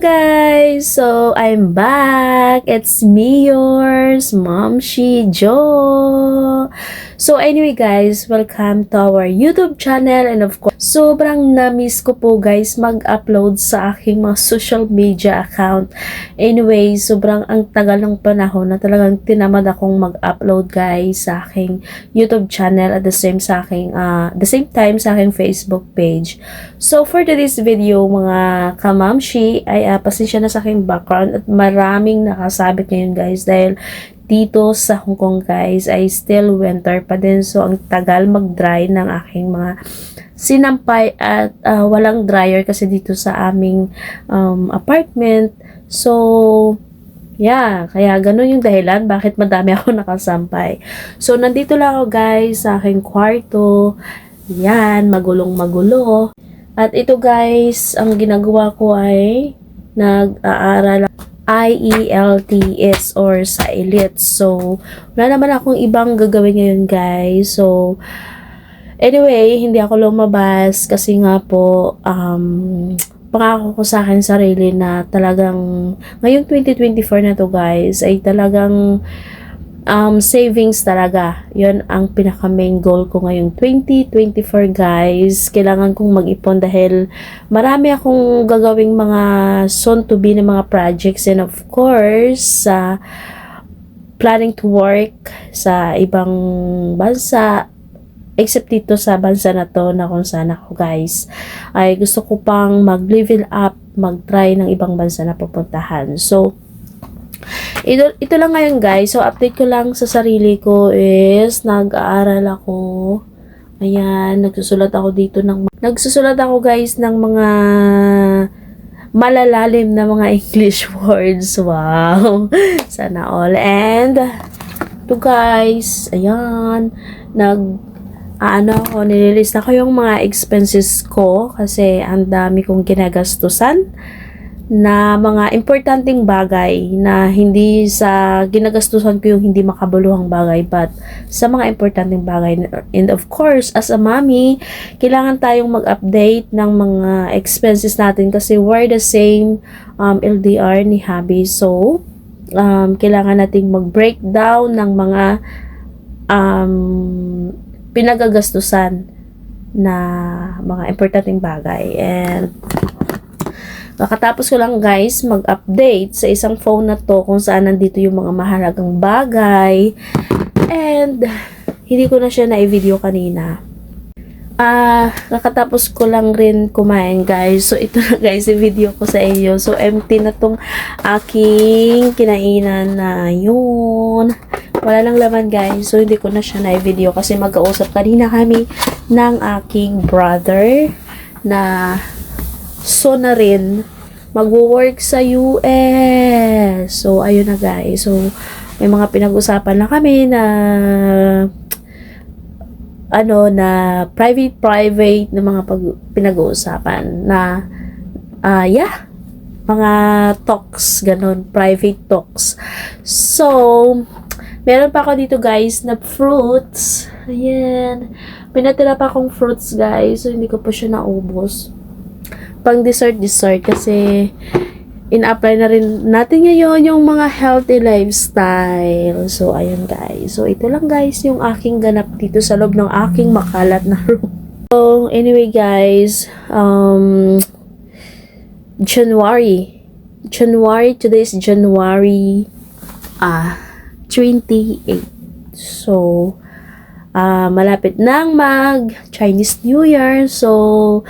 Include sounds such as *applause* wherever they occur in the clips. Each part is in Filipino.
Guys! So, I'm back! It's me, yours, Mom Shi Jo! So, anyway guys, welcome to our YouTube channel and of course, sobrang na-miss ko po guys mag-upload sa aking mga social media account. Anyway, sobrang ang tagal ng panahon na talagang tinamad akong mag-upload guys sa aking YouTube channel at the same sa aking, uh, the same time sa aking Facebook page. So, for today's video, mga kamamshi, ay uh, pasensya na sa aking background at maraming nakasabit ngayon guys dahil dito sa Hong Kong guys ay still winter pa din. So ang tagal mag-dry ng aking mga sinampay at uh, walang dryer kasi dito sa aming um, apartment. So yeah kaya ganun yung dahilan bakit madami *laughs* ako nakasampay. So nandito lang ako guys sa aking kwarto. Yan magulong magulo. At ito guys ang ginagawa ko ay nag-aaral IELTS or sa elite. So, wala naman akong ibang gagawin ngayon, guys. So, anyway, hindi ako lumabas kasi nga po, um, pangako ko sa akin sarili na talagang, ngayong 2024 na to, guys, ay talagang um, savings talaga. Yon ang pinaka main goal ko ngayong 2024 guys. Kailangan kong mag-ipon dahil marami akong gagawing mga soon to be na mga projects and of course sa uh, planning to work sa ibang bansa except dito sa bansa na to na kung saan ako guys ay gusto ko pang mag level up mag try ng ibang bansa na pupuntahan so ito, ito lang ngayon guys. So, update ko lang sa sarili ko is nag-aaral ako. Ayan, nagsusulat ako dito ng... Nagsusulat ako guys ng mga malalalim na mga *laughs* English words. Wow! *laughs* Sana all. And, to guys, ayan, nag ano ako, nililista ko yung mga expenses ko kasi ang dami kong ginagastusan na mga importanteng bagay na hindi sa ginagastusan ko yung hindi makabuluhang bagay but sa mga importanteng bagay. And of course as a mommy kailangan tayong mag-update ng mga expenses natin kasi we're the same um, LDR ni Habi. So um, kailangan nating mag-breakdown ng mga um, pinagagastusan na mga importanteng bagay. And Kakatapos ko lang guys mag-update sa isang phone na to kung saan nandito yung mga mahalagang bagay. And hindi ko na siya na-video kanina. Ah, uh, kakatapos ko lang rin kumain guys. So ito na guys, yung video ko sa inyo. So empty na tong aking kinainan na yun. Wala lang laman guys. So hindi ko na siya na-video kasi mag-uusap kanina kami ng aking brother na so na rin magwo-work sa US. So, ayun na guys. So, may mga pinag-usapan na kami na ano na private private na mga pag, pinag-uusapan na uh, yeah mga talks ganun private talks. So meron pa ako dito guys na fruits. Ayan. Pinatira pa akong fruits guys. So hindi ko pa siya naubos pang dessert dessert kasi in-apply na rin natin ngayon yung mga healthy lifestyle. So, ayun guys. So, ito lang guys yung aking ganap dito sa loob ng aking makalat na room. *laughs* So, anyway guys, um, January. January, today is January ah, 28. So, uh, malapit nang mag Chinese New Year. So,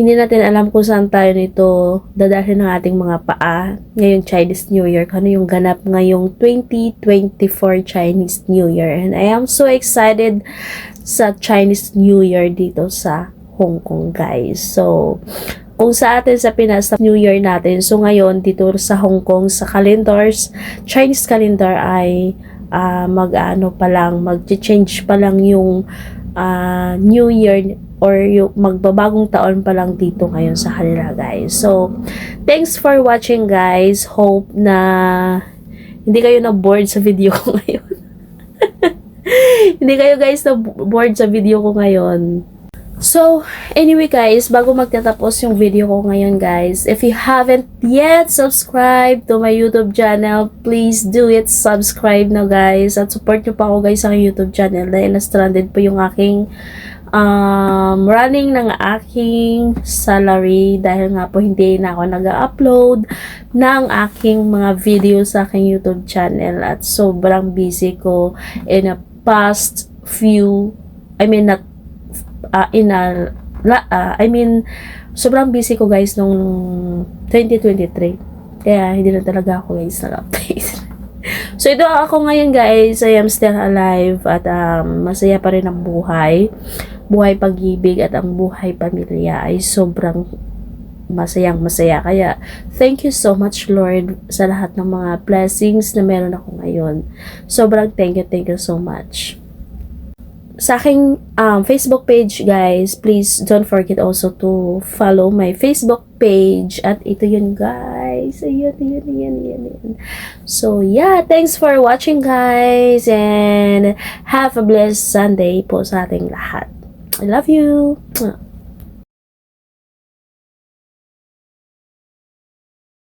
hindi natin alam kung saan tayo nito dadalhin ng ating mga paa ngayong Chinese New Year. Ano yung ganap ngayong 2024 Chinese New Year. And I am so excited sa Chinese New Year dito sa Hong Kong, guys. So, kung sa atin sa Pinas, New Year natin, so ngayon dito sa Hong Kong, sa calendars, Chinese calendar ay uh, mag-ano pa lang, mag-change pa lang yung uh, New Year or yung magbabagong taon pa lang dito ngayon sa kanila guys. So, thanks for watching guys. Hope na hindi kayo na bored sa video ko *laughs* ngayon. hindi kayo guys na bored sa video ko ngayon. So, anyway guys, bago magtatapos yung video ko ngayon guys, if you haven't yet subscribed to my YouTube channel, please do it. Subscribe na guys. At support nyo pa ako guys sa YouTube channel dahil na-stranded po yung aking um, running ng aking salary dahil nga po hindi na ako nag-upload ng aking mga video sa aking YouTube channel at sobrang busy ko in a past few I mean not uh, in a la, ah, I mean sobrang busy ko guys nung 2023 kaya hindi na talaga ako guys nag-update. *laughs* So ito ako ngayon guys I am still alive at um, masaya pa rin ang buhay buhay pag-ibig at ang buhay pamilya ay sobrang masayang masaya kaya thank you so much Lord sa lahat ng mga blessings na meron ako ngayon sobrang thank you thank you so much sa aking um, Facebook page, guys, please don't forget also to follow my Facebook page. At ito yun, guys. Ayun, ayun, ayun, ayun, ayun. So, yeah, thanks for watching, guys. And have a blessed Sunday po sa ating lahat. I love you.